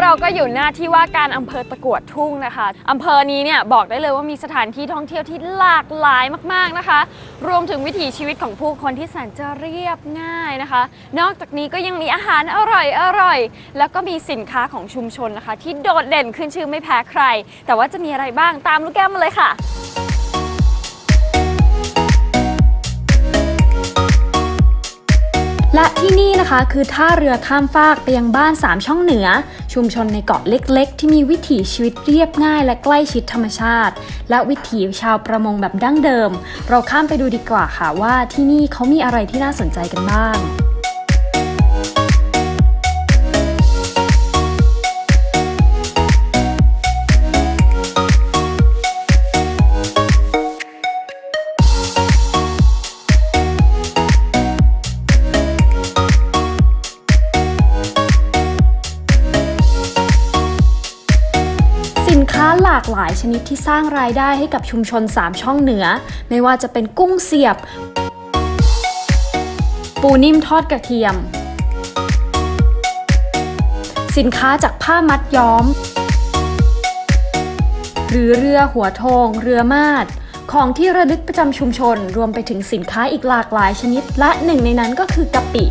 เราก็อยู่หน้าที่ว่าการอำเภอตะกวดทุ่งนะคะอำเภอนี้เนี่ยบอกได้เลยว่ามีสถานที่ท่องเที่ยวที่หลากหลายมากๆนะคะ รวมถึงวิถีชีวิตของผู้คนที่แสนจะเรียบง่ายนะคะ นอกจากนี้ก็ยังมีอาหารอร่อยอร่อยๆแล้วก็มีสินค้าของชุมชนนะคะ ที่โดดเด่นขึ้นชื่อไม่แพ้ใคร แต่ว่าจะมีอะไรบ้างตามลูกแก้วมาเลยค่ะ และที่นี่นะคะคือท่าเรือข้ามฟากไปยังบ้าน 3 ช่องเหนือ ชุมชนในเกาะเล็ก ๆ ที่มีวิถีชีวิตเรียบง่าย และใกล้ชิดธรรมชาติ และวิถีชาวประมงแบบดั้งเดิม เราข้ามไปดูดีกว่าค่ะว่าที่นี่เขามีอะไรที่น่าสนใจกันบ้าง สินค้าหลากหลายชนิดที่สร้างรายได้ให้กับชุมชน 3 ช่องเหนือ ไม่ว่าจะเป็นกุ้งเสียบ ปูนิ่มทอดกระเทียม สินค้าจากผ้ามัดย้อม หรือเรือหัวทงเรือมาดของที่ระลึกประจำชุมชน รวมไปถึงสินค้าอีกหลากหลายชนิด และหนึ่งในนั้นก็คือกะปิ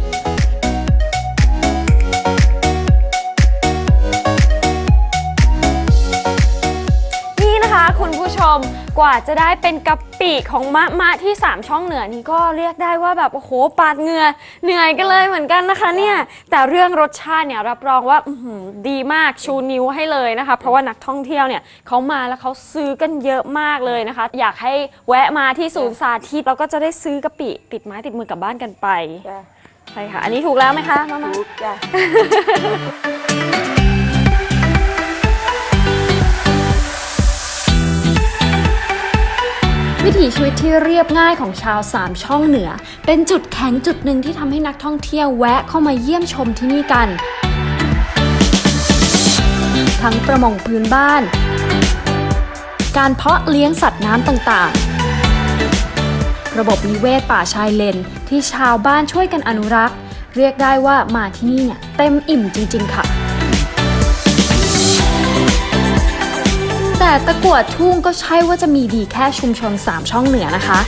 กว่าจะได้เป็นกะปิของมะมะที่ 3 ช่องเหนือนี่ก็เรียกได้ว่าแบบโอ้โหปาดเหงื่อเหนื่อยกันเลยเหมือนกันนะคะเนี่ยแต่เรื่องรสชาติเนี่ยรับรองว่าอื้อหือดีมากชูนิ้วให้เลยนะคะเพราะว่านักท่องเที่ยวเนี่ยเขามาแล้วเขาซื้อกันเยอะมากเลยนะคะ อยากให้แวะมาที่ศูนย์สาธิตแล้วก็จะได้ซื้อกะปิติดไม้ติดมือกลับบ้านกันไปจ้ะใช่ค่ะ อันนี้ถูกแล้วไหมคะมามาถูกจ้ะ ที่เรียบง่ายของชาวสามช่องเหนือ เป็นจุดแข็งจุดหนึ่งที่ทำให้นักท่องเที่ยวแวะเข้ามาเยี่ยมชมที่นี่กัน ทั้งประมงพื้นบ้าน การเพาะเลี้ยงสัตว์น้ำต่างๆ ระบบนิเวศป่าชายเลน ที่ชาวบ้านช่วยกันอนุรักษ์ เรียกได้ว่ามาที่นี่เนี่ยเต็มอิ่มจริง ๆ ค่ะ ต่ตะกวดทุ่งก็ใช่ว่าจะมีดีแค่ชุมชน 3 ช่องเหนือนะคะ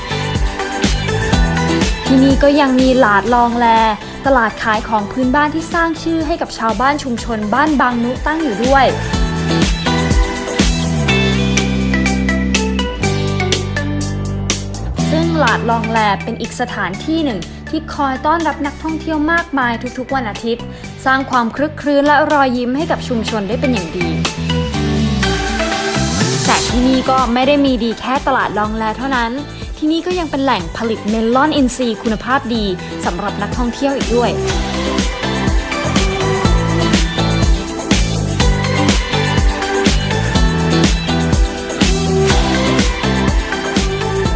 ที่นี่ก็ยังมีหลาดลองแล ตลาดขายของพื้นบ้านที่สร้างชื่อให้กับชาวบ้านชุมชนบ้านบางนุตั้งอยู่ด้วยซึ่งหลาดลองแลเป็นอีกสถานที่หนึ่ง ที่คอยต้อนรับนักท่องเที่ยวมากมายทุกๆวันอาทิตย์ สร้างความคลึกครื้นและรอยยิ้มให้กับชุมชนได้เป็นอย่างดี นี่ก็ไม่ได้มีดีแค่ตลาดลองแลเท่านั้น ที่นี่ก็ยังเป็นแหล่งผลิตเมลอนอินทรีย์คุณภาพดีสำหรับนักท่องเที่ยวอีกด้วย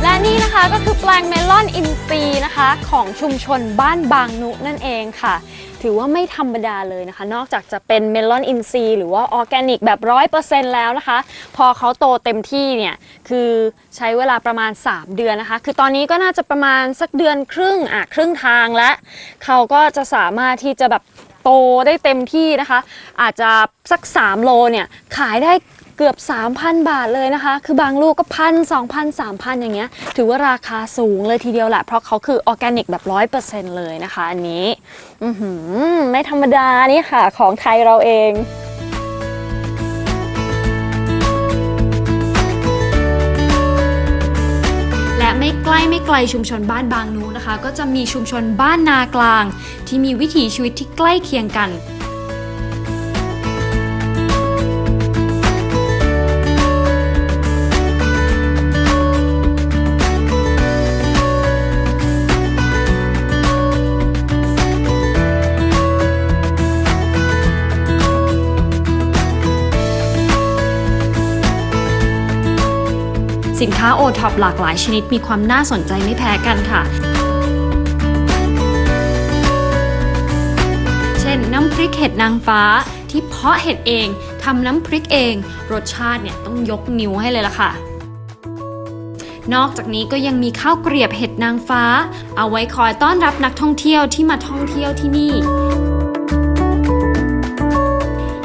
และนี่นะคะก็คือแปลงเมลอนอินทรีย์นะคะ ของชุมชนบ้านบางนุนั่นเองค่ะ ถือว่าไม่ธรรมดาเลยนะคะ นอกจากจะเป็นเมลอนอินทรีย์หรือว่าออร์แกนิกแบบร้อยเปอร์เซ็นต์แล้วนะคะ พอเขาโตเต็มที่เนี่ย คือใช้เวลาประมาณ 3 เดือนนะคะ คือตอนนี้ก็น่าจะประมาณสักเดือนครึ่งอะครึ่งทางแล้ว เขาก็จะสามารถที่จะแบบโตได้เต็มที่นะคะ อาจจะสัก 3 โลเนี่ย ขายได้ เกือบ 3,000 บาทเลยนะคะ คือบางลูกก็พันสองพันสามพันอย่างเงี้ย ถือว่าราคาสูงเลยทีเดียวแหละ เพราะเขาคือออร์แกนิกแบบร้อยเปอร์เซ็นต์เลยนะคะ อันนี้ อือหือ ไม่ธรรมดานี่ค่ะ ของไทยเราเองและไม่ใกล้ไม่ไกลชุมชนบ้านบางนูนะคะ ก็จะมีชุมชนบ้านนากลาง ที่มีวิถีชีวิตที่ใกล้เคียงกัน ค้าโอท็อปหลากหลายชนิดมีความน่าสนใจไม่แพ้กันค่ะ เช่นน้ำพริกเห็ดนางฟ้าที่เพาะเห็ดเองทำน้ำพริกเอง รสชาติเนี่ยต้องยกนิ้วให้เลยล่ะค่ะ นอกจากนี้ก็ยังมีข้าวเกรียบเห็ดนางฟ้า เอาไว้คอยต้อนรับนักท่องเที่ยวที่มาท่องเที่ยวที่นี่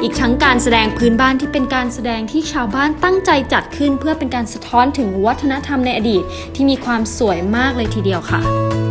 อีกทั้งการแสดงพื้นบ้านที่เป็นการแสดงที่ชาวบ้านตั้งใจจัดขึ้น เพื่อเป็นการสะท้อนถึงวัฒนธรรมในอดีต ที่มีความสวยมากเลยทีเดียวค่ะ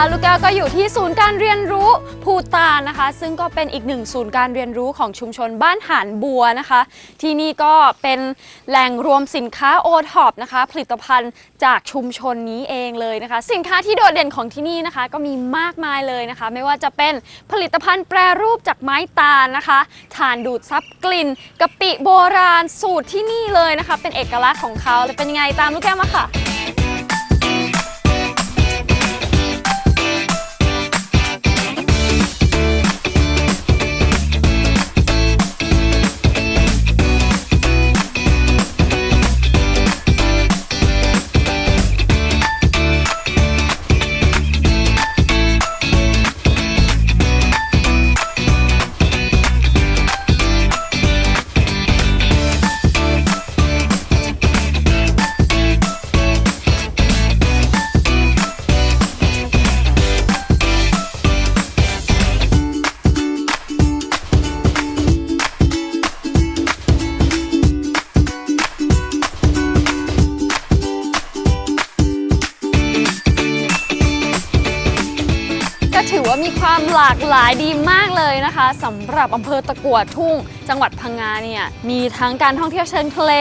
ลูกแก้วก็อยู่ที่ศูนย์การเรียนรู้ภูตานนะคะ ซึ่งก็เป็นอีกหนึ่งศูนย์การเรียนรู้ของชุมชนบ้านหานบัวนะคะ ที่นี่ก็เป็นแหล่งรวมสินค้าโอท็อปนะคะ ผลิตภัณฑ์จากชุมชนนี้เองเลยนะคะ สินค้าที่โดดเด่นของที่นี่นะคะ ก็มีมากมายเลยนะคะ ไม่ว่าจะเป็นผลิตภัณฑ์แปรรูปจากไม้ตาลนะคะถ่านดูดซับกลิ่นกะปิโบราณสูตรที่นี่เลยนะคะ เป็นเอกลักษณ์ของเขาเลยเป็นยังไงตามลูกแก้วมาค่ะ ว่ามีความหลากหลายดีมากเลยนะคะสำหรับอำเภอตะกัวทุ่ง จังหวัดพังงาเนี่ยมีทั้งการท่องเที่ยวเชิงทะเล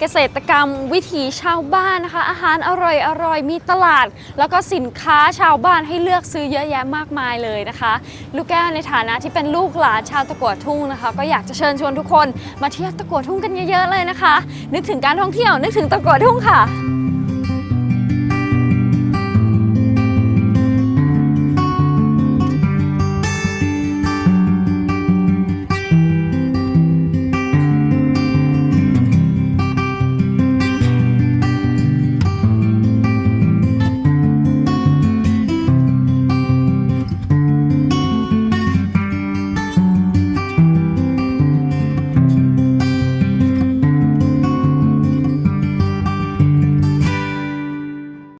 เกษตรกรรมวิถีชาวบ้านนะคะ อาหารอร่อยอร่อยมีตลาด แล้วก็สินค้าชาวบ้านให้เลือกซื้อเยอะแยะมากมายเลยนะคะ ลูกแก้วในฐานะที่เป็นลูกหลานชาวตะกัวทุ่งนะคะ ก็อยากจะเชิญชวนทุกคนมาเที่ยวตะกัวทุ่งกันเยอะๆเลยนะคะ นึกถึงการท่องเที่ยวนึกถึงตะกัวทุ่งค่ะ